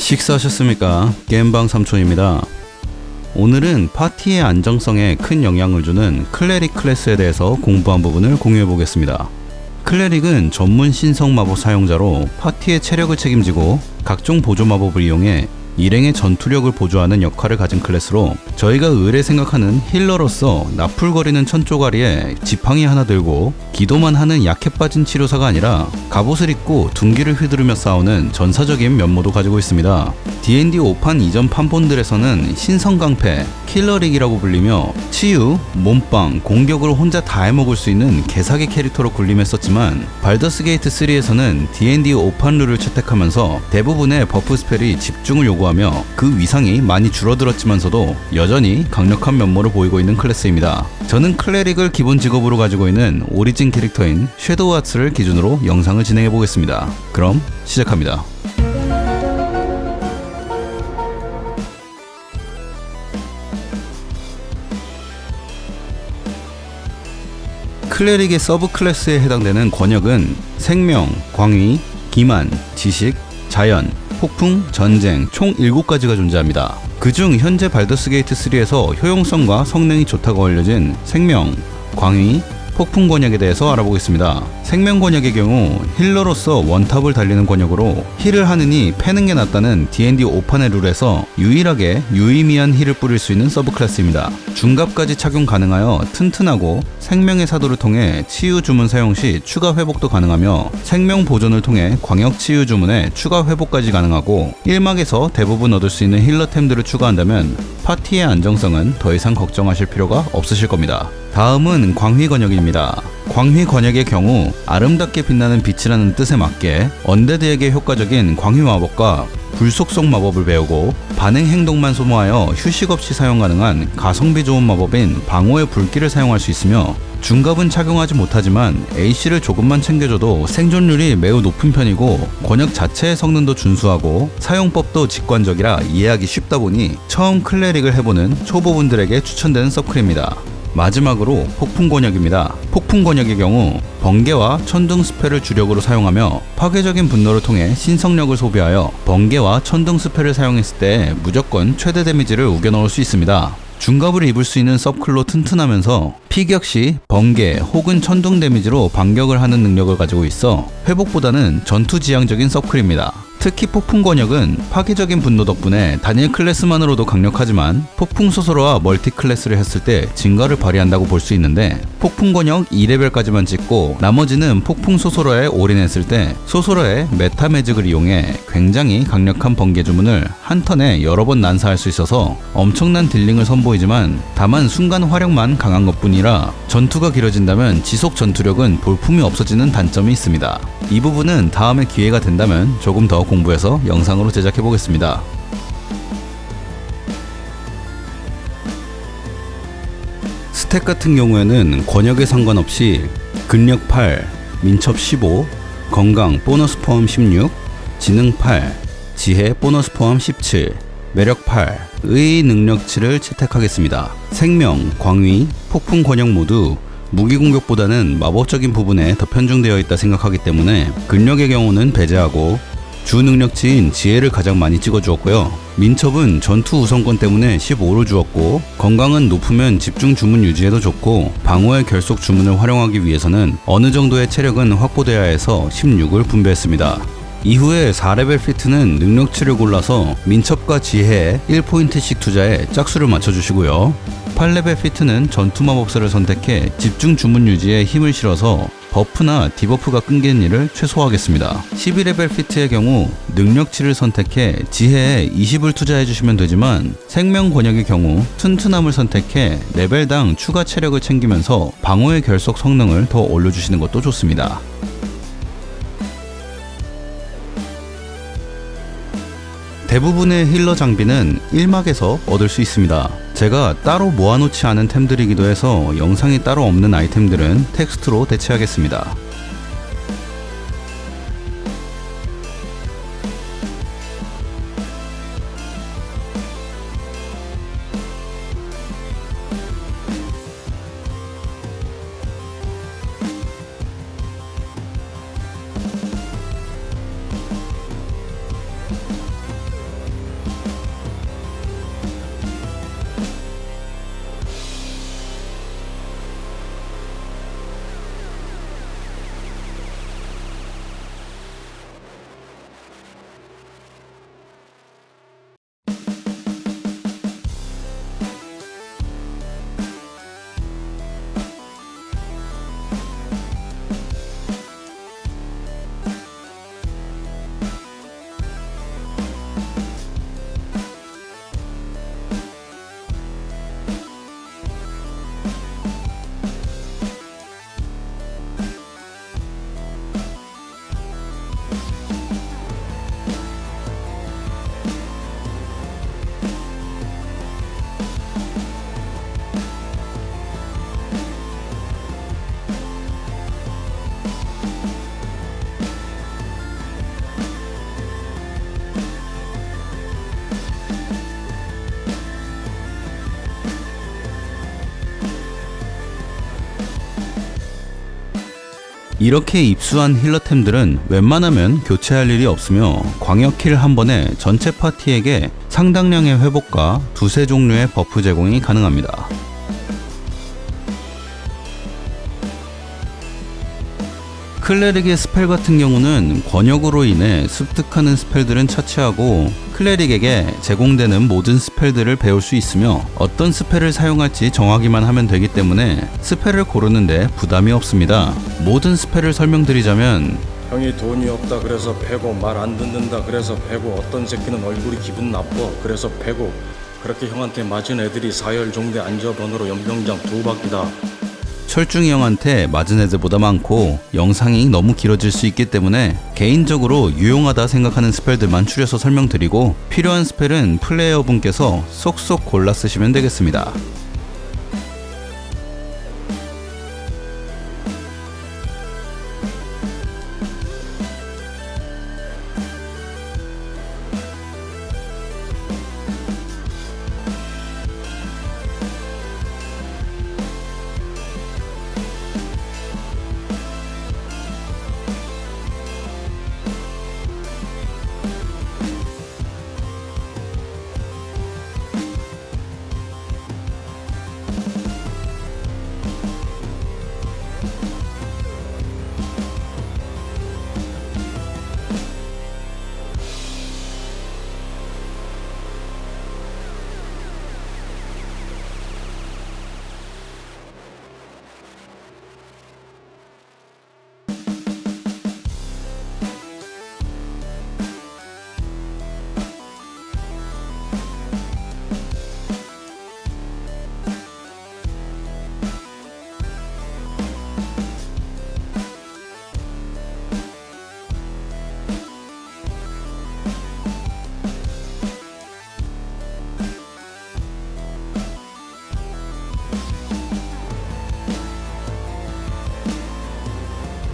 식사하셨습니까? 게임방 삼촌입니다. 오늘은 파티의 안정성에 큰 영향을 주는 클레릭 클래스에 대해서 공부한 부분을 공유해 보겠습니다. 클레릭은 전문 신성 마법 사용자로 파티의 체력을 책임지고 각종 보조 마법을 이용해 일행의 전투력을 보조하는 역할을 가진 클래스로 저희가 의뢰 생각하는 힐러로서 나풀거리는 천조가리에 지팡이 하나 들고 기도만 하는 약해 빠진 치료사가 아니라 갑옷을 입고 둔기를 휘두르며 싸우는 전사적인 면모도 가지고 있습니다. D&D 5판 이전 판본들에서는 신성강패, 킬러릭이라고 불리며 치유, 몸빵, 공격을 혼자 다 해먹을 수 있는 개사기 캐릭터로 군림했었지만 발더스 게이트 3에서는 D&D 5판 룰을 채택하면서 대부분의 버프 스펠이 집중을 요구하 며 그 위상이 많이 줄어들었지만서도 여전히 강력한 면모를 보이고 있는 클래스입니다. 저는 클레릭을 기본 직업으로 가지고 있는 오리진 캐릭터인 섀도우 아츠를 기준으로 영상을 진행해 보겠습니다. 그럼 시작합니다. 클레릭의 서브 클래스에 해당되는 권역은 생명, 광위, 기만, 지식, 자연, 폭풍, 전쟁 총 7가지가 존재합니다. 그중 현재 발더스 게이트 3에서 효용성과 성능이 좋다고 알려진 생명, 광위, 폭풍 권역에 대해서 알아보겠습니다. 생명 권역의 경우 힐러로서 원탑을 달리는 권역으로 힐을 하느니 패는 게 낫다는 D&D 5판의 룰에서 유일하게 유의미한 힐을 뿌릴 수 있는 서브 클래스입니다. 중갑까지 착용 가능하여 튼튼하고 생명의 사도를 통해 치유 주문 사용 시 추가 회복도 가능하며 생명 보존을 통해 광역 치유 주문에 추가 회복까지 가능하고 1막에서 대부분 얻을 수 있는 힐러템들을 추가한다면 파티의 안정성은 더 이상 걱정하실 필요가 없으실 겁니다. 다음은 광휘 권역입니다. 광휘 권역의 경우 아름답게 빛나는 빛이라는 뜻에 맞게 언데드에게 효과적인 광휘 마법과 불속성 마법을 배우고 반응 행동만 소모하여 휴식 없이 사용 가능한 가성비 좋은 마법인 방어의 불길을 사용할 수 있으며 중갑은 착용하지 못하지만 AC를 조금만 챙겨줘도 생존율이 매우 높은 편이고 권역 자체의 성능도 준수하고 사용법도 직관적이라 이해하기 쉽다 보니 처음 클레릭을 해보는 초보분들에게 추천되는 서클입니다. 마지막으로 폭풍 권역입니다. 폭풍 권역의 경우 번개와 천둥 스펠을 주력으로 사용하며 파괴적인 분노를 통해 신성력을 소비하여 번개와 천둥 스펠을 사용했을 때 무조건 최대 데미지를 우겨 넣을 수 있습니다. 중갑을 입을 수 있는 서클로 튼튼하면서 피격 시 번개 혹은 천둥 데미지로 반격을 하는 능력을 가지고 있어 회복보다는 전투 지향적인 서클입니다. 특히 폭풍 권역은 파괴적인 분노 덕분에 단일 클래스만으로도 강력하지만 폭풍 소설화 멀티 클래스를 했을 때 증가를 발휘한다고 볼 수 있는데 폭풍 권역 2레벨까지만 찍고 나머지는 폭풍 소설화에 올인했을 때 소설화의 메타 매직을 이용해 굉장히 강력한 번개 주문을 한 턴에 여러 번 난사할 수 있어서 엄청난 딜링을 선보이지만 다만 순간 화력만 강한 것 뿐이라 전투가 길어진다면 지속 전투력은 볼품이 없어지는 단점이 있습니다. 이 부분은 다음에 기회가 된다면 조금 더 공부해서 영상으로 제작해 보겠습니다. 스택 같은 경우에는 권역에 상관없이 근력 8, 민첩 15, 건강 보너스 포함 16, 지능 8, 지혜 보너스 포함 17, 매력 8, 의 능력 7을 채택하겠습니다. 생명, 광위, 폭풍 권역 모두 무기 공격보다는 마법적인 부분에 더 편중되어 있다 생각하기 때문에 근력의 경우는 배제하고 주 능력치인 지혜를 가장 많이 찍어주었고요. 민첩은 전투 우선권 때문에 15를 주었고 건강은 높으면 집중 주문 유지에도 좋고 방어의 결속 주문을 활용하기 위해서는 어느 정도의 체력은 확보돼야 해서 16을 분배했습니다. 이후에 4레벨 피트는 능력치를 골라서 민첩과 지혜에 1포인트씩 투자해 짝수를 맞춰주시고요. 8레벨 피트는 전투 마법사를 선택해 집중 주문 유지에 힘을 실어서 버프나 디버프가 끊기는 일을 최소화하겠습니다. 12레벨 피트의 경우 능력치를 선택해 지혜에 20을 투자해 주시면 되지만 생명 권역의 경우 튼튼함을 선택해 레벨당 추가 체력을 챙기면서 방어의 결속 성능을 더 올려주시는 것도 좋습니다. 대부분의 힐러 장비는 1막에서 얻을 수 있습니다. 제가 따로 모아놓지 않은 템들이기도 해서 영상이 따로 없는 아이템들은 텍스트로 대체하겠습니다. 이렇게 입수한 힐러템들은 웬만하면 교체할 일이 없으며 광역킬 한 번에 전체 파티에게 상당량의 회복과 두세 종류의 버프 제공이 가능합니다. 클레릭의 스펠 같은 경우는 권역으로 인해 습득하는 스펠들은 차치하고 클레릭에게 제공되는 모든 스펠들을 배울 수 있으며 어떤 스펠을 사용할지 정하기만 하면 되기 때문에 스펠을 고르는데 부담이 없습니다. 모든 스펠을 설명드리자면 형이 돈이 없다 그래서 패고 말 안 듣는다 그래서 패고 어떤 새끼는 얼굴이 기분 나빠 그래서 패고 그렇게 형한테 맞은 애들이 사열 종대 안저번호로 연병장 두 바퀴다 철중이 형한테 맞은 애들보다 많고 영상이 너무 길어질 수 있기 때문에 개인적으로 유용하다 생각하는 스펠들만 추려서 설명드리고 필요한 스펠은 플레이어분께서 쏙쏙 골라 쓰시면 되겠습니다.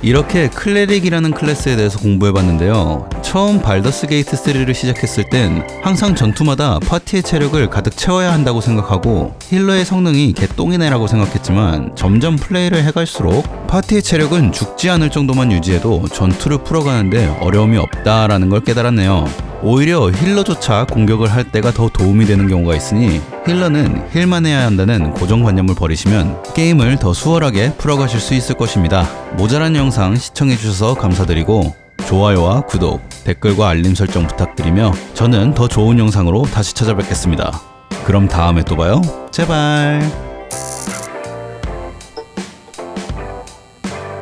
이렇게 클레릭이라는 클래스에 대해서 공부해봤는데요. 처음 발더스 게이트 3를 시작했을 땐 항상 전투마다 파티의 체력을 가득 채워야 한다고 생각하고 힐러의 성능이 개똥이네라고 생각했지만 점점 플레이를 해갈수록 파티의 체력은 죽지 않을 정도만 유지해도 전투를 풀어가는데 어려움이 없다라는 걸 깨달았네요. 오히려 힐러조차 공격을 할 때가 더 도움이 되는 경우가 있으니 힐러는 힐만 해야 한다는 고정관념을 버리시면 게임을 더 수월하게 풀어가실 수 있을 것입니다. 모자란 영상 시청해주셔서 감사드리고 좋아요와 구독, 댓글과 알림 설정 부탁드리며 저는 더 좋은 영상으로 다시 찾아뵙겠습니다. 그럼 다음에 또 봐요. 제발.